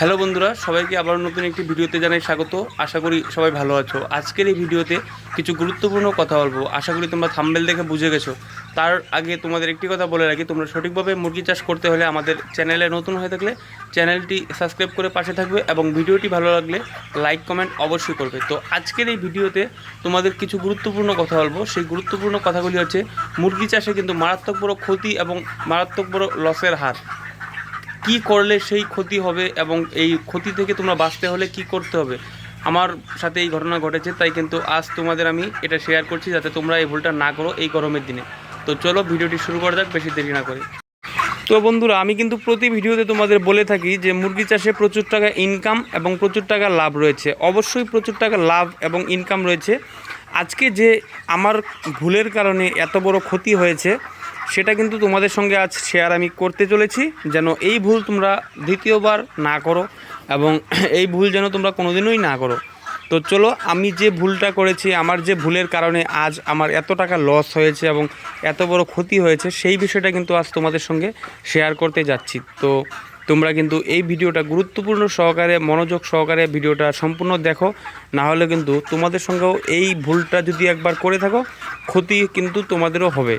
Hello বন্ধুরা, সবাইকে আবার নতুন একটি ভিডিওতে জানাই স্বাগত। আশা করি সবাই ভালো আছো। আজকের এই ভিডিওতে কিছু গুরুত্বপূর্ণ কথা বলব। আশা করি তোমরা থাম্বেল দেখে বুঝে গেছো। তার আগে তোমাদের একটি কথা বলে রাখি, তোমরা সঠিকভাবে মুরগি চাষ করতে হলে আমাদের চ্যানেলে নতুন হয়ে থাকলে চ্যানেলটি সাবস্ক্রাইব করে পাশে থাকবে এবং ভিডিওটি ভালো লাগলে লাইক কমেন্ট অবশ্যই করবে। তো আজকের এই ভিডিওতে তোমাদের কিছু গুরুত্বপূর্ণ কথা বলব। সেই গুরুত্বপূর্ণ কথাগুলি হচ্ছে, মুরগি চাষে কিন্তু মারাত্মক বড় ক্ষতি এবং মারাত্মক বড় লসের হার। কি করলে সেই ক্ষতি হবে এবং এই ক্ষতি থেকে তোমরা বাঁচতে হলে কি করতে হবে? আমার সাথে এই ঘটনা ঘটেছে, তাই কিন্তু আজ তোমাদের আমি এটা শেয়ার করছি যাতে তোমরা এই ভুলটা না করো এই গরমের দিনে। তো চলো ভিডিওটি শুরু করা যাক, বেশি দেরি না করে। তো বন্ধুরা, আমি কিন্তু প্রতি ভিডিওতে তোমাদের বলে থাকি যে মুরগি চাষে প্রচুর টাকা ইনকাম এবং প্রচুর টাকা লাভ রয়েছে। অবশ্যই প্রচুর টাকা লাভ এবং ইনকাম রয়েছে। আজকে যে আমার ভুলের কারণে এত বড় ক্ষতি হয়েছে সেটা কিন্তু তোমাদের সঙ্গে আজ শেয়ার আমি করতে চলেছি। যেন এই ভুল তোমরা দ্বিতীয়বার না করো এবং এই ভুল যেন তোমরা কোনোদিনই না করো। তো চলো, আমি যে ভুলটা করেছি, আমার যে ভুলের কারণে আজ আমার এত টাকা লস হয়েছে এবং এত বড় ক্ষতি হয়েছে, সেই বিষয়টা কিন্তু আজ তোমাদের সঙ্গে শেয়ার করতে যাচ্ছি। তো তোমরা কিন্তু এই ভিডিওটা গুরুত্বপূর্ণ সহকারে, মনোযোগ সহকারে ভিডিওটা সম্পূর্ণ দেখো। না হলে কিন্তু তোমাদের সঙ্গেও এই ভুলটা যদি একবার করে থাকো, ক্ষতি কিন্তু তোমাদেরও হবে।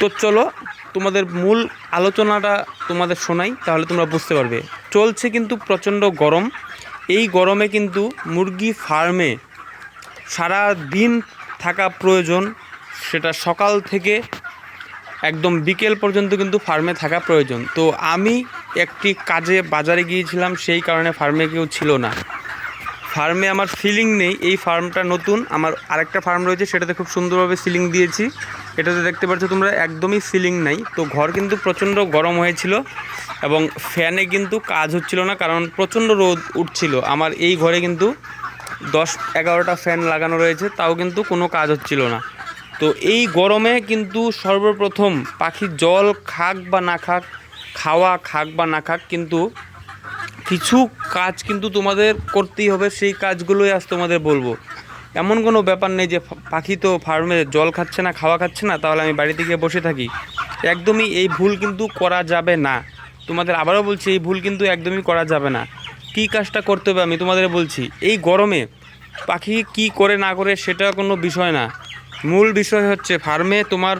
তো চলো, তোমাদের মূল আলোচনাটা তোমাদের শোনাই, তাহলে তোমরা বুঝতে পারবে। চলছে কিন্তু প্রচণ্ড গরম। এই গরমে কিন্তু মুরগি ফার্মে সারা দিন থাকা প্রয়োজন। সেটা সকাল থেকে একদম বিকেল পর্যন্ত কিন্তু ফার্মে থাকা প্রয়োজন। তো আমি একটি কাজে বাজারে গিয়েছিলাম, সেই কারণে ফার্মে কেউ ছিল না। ফার্মে আমার সিলিং নেই। এই ফার্মটা নতুন। আমার আরেকটা ফার্ম রয়েছে, সেটাতে খুব সুন্দরভাবে সিলিং দিয়েছি। এটাতে দেখতে পাচ্ছ, তোমরা একদমই সিলিং নাই। তো ঘর কিন্তু প্রচণ্ড গরম হয়েছিল এবং ফ্যানে কিন্তু কাজ হচ্ছিল না, কারণ প্রচণ্ড রোদ উঠছিল। আমার এই ঘরে কিন্তু দশ এগারোটা ফ্যান লাগানো রয়েছে, তাও কিন্তু কোনো কাজ হচ্ছিল না। তো এই গরমে কিন্তু সর্বপ্রথম পাখি জল খাক বা না খাক, খাওয়া খাক বা না খাক, কিন্তু কিছু কাজ কিন্তু তোমাদের করতেই হবে, সেই কাজগুলোই আজ তোমাদের বলব। এমন কোনো ব্যাপার নেই যে পাখি তো ফার্মে জল খাচ্ছে না, খাওয়া খাচ্ছে না, তাহলে আমি বাড়িতে গিয়ে বসে থাকি। একদমই এই ভুল কিন্তু করা যাবে না। তোমাদের আবারও বলছি, এই ভুল কিন্তু একদমই করা যাবে না। কী কাজটা করতে হবে আমি তোমাদের বলছি, এই গরমে পাখি কি করে না করে সেটা কোনো বিষয় না। মূল বিষয় হচ্ছে ফার্মে তোমার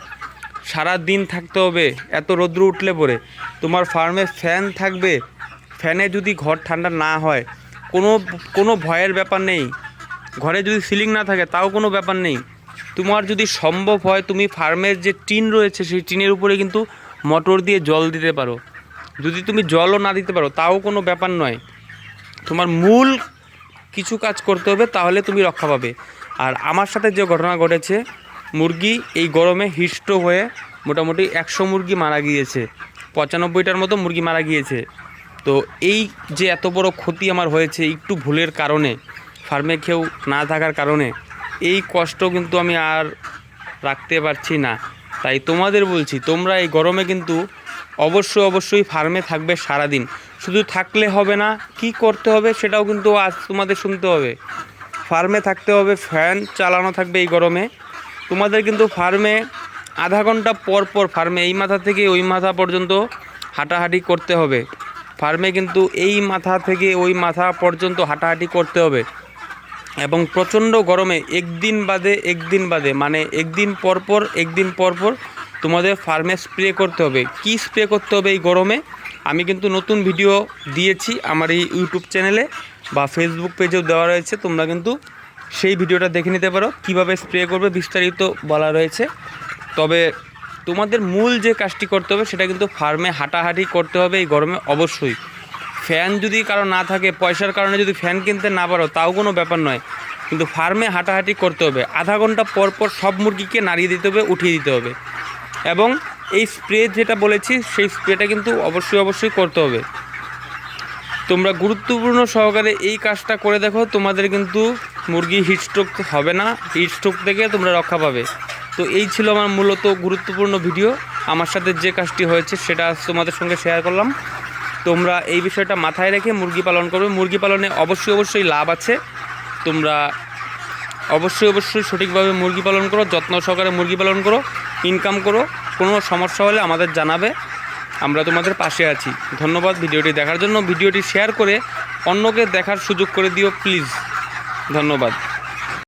সারা দিন থাকতে হবে, এত রৌদ্র উঠলে পরে। তোমার ফার্মে ফ্যান থাকবে ফ্যানে যদি ঘর ঠান্ডা না হয়, কোনো কোনো ভয়ের ব্যাপার নেই। ঘরে যদি সিলিং না থাকে, তাও কোনো ব্যাপার নেই। তোমার যদি সম্ভব হয়, তুমি ফার্মের যে টিন রয়েছে, সেই টিনের উপরে কিন্তু মোটর দিয়ে জল দিতে পারো। যদি তুমি জলও না দিতে পারো, তাও কোনো ব্যাপার নয়। তোমার মূল কিছু কাজ করতে হবে, তাহলে তুমি রক্ষা পাবে। আর আমার সাথে যে ঘটনা ঘটেছে, মুরগি এই গরমে হিষ্ট হয়ে মোটামুটি একশো মুরগি মারা গিয়েছে। পঁচানব্বইটার মতো মুরগি মারা গিয়েছে। তো এই যে এত বড় ক্ষতি আমার হয়েছে, একটু ভুলের কারণে ফার্মে কেউ না থাকার কারণে এই কষ্ট কিন্তু আমি আর রাখতে পারছি না। তাই তোমাদের বলছি, তোমরা এই গরমে কিন্তু অবশ্যই অবশ্যই ফার্মে থাকবে সারাদিন। শুধু থাকলে হবে না, কি করতে হবে সেটাও কিন্তু আজ তোমাদের শুনতে হবে। ফার্মে থাকতে হবে, ফ্যান চালানো থাকবে এই গরমে। তোমাদের কিন্তু ফার্মে আধা ঘণ্টা পর পর ফার্মে, এই মাথা থেকে ওই মাথা পর্যন্ত হাঁটাহাঁটি করতে হবে। ফার্মে কিন্তু এই মাথা থেকে ওই মাথা পর্যন্ত হাঁটাহাঁটি করতে হবে। এবং প্রচণ্ড গরমে একদিন বাদে একদিন বাদে মানে একদিন পর পর, একদিন পর পর তোমাদের ফার্মে স্প্রে করতে হবে। কি স্প্রে করতে হবে এই গরমে? আমি কিন্তু নতুন ভিডিও দিয়েছি আমার এই ইউটিউব চ্যানেলে বা ফেসবুক পেজেও দেওয়া রয়েছে, তোমরা কিন্তু সেই ভিডিওটা দেখে নিতে পারো, কীভাবে স্প্রে করবে বিস্তারিত বলা রয়েছে। তবে তোমাদের মূল যে কাজটি করতে হবে, সেটা কিন্তু ফার্মে হাঁটাহাঁটি করতে হবে এই গরমে অবশ্যই। ফ্যান যদি কারও না থাকে, পয়সার কারণে যদি ফ্যান কিনতে না পারো, তাও কোনো ব্যাপার নয়। কিন্তু ফার্মে হাঁটাহাঁটি করতে হবে। আধা ঘণ্টা পর পর সব মুরগিকে নাড়িয়ে দিতে হবে, উঠিয়ে দিতে হবে। এবং এই স্প্রে যেটা বলেছি, সেই স্প্রেটা কিন্তু অবশ্যই অবশ্যই করতে হবে। তোমরা গুরুত্বপূর্ণ সহকারে এই কাজটা করে দেখো, তোমাদের কিন্তু মুরগি হিটস্ট্রোক হবে না। হিটস্ট্রোক থেকে তোমরা রক্ষা পাবে। তো এই ছিল আমার মূলত গুরুত্বপূর্ণ ভিডিও। আমার সাথে যে কাজটি হয়েছে, সেটা তোমাদের সঙ্গে শেয়ার করলাম। তোমরা এই বিষয়টা মাথায় রেখে মুরগি পালন করবে। মুরগি পালনে অবশ্যই অবশ্যই লাভ আছে। তোমরা অবশ্যই অবশ্যই সঠিকভাবে মুরগি পালন করো, যত্ন সহকারে মুরগি পালন করো ইনকাম করো, কোনো সমস্যা হলে আমাদের জানাবে। আমরা তোমাদের পাশে আছি। ধন্যবাদ ভিডিওটি দেখার জন্য। ভিডিওটি শেয়ার করে অন্যকে দেখার সুযোগ করে দিও প্লিজ ধন্যবাদ।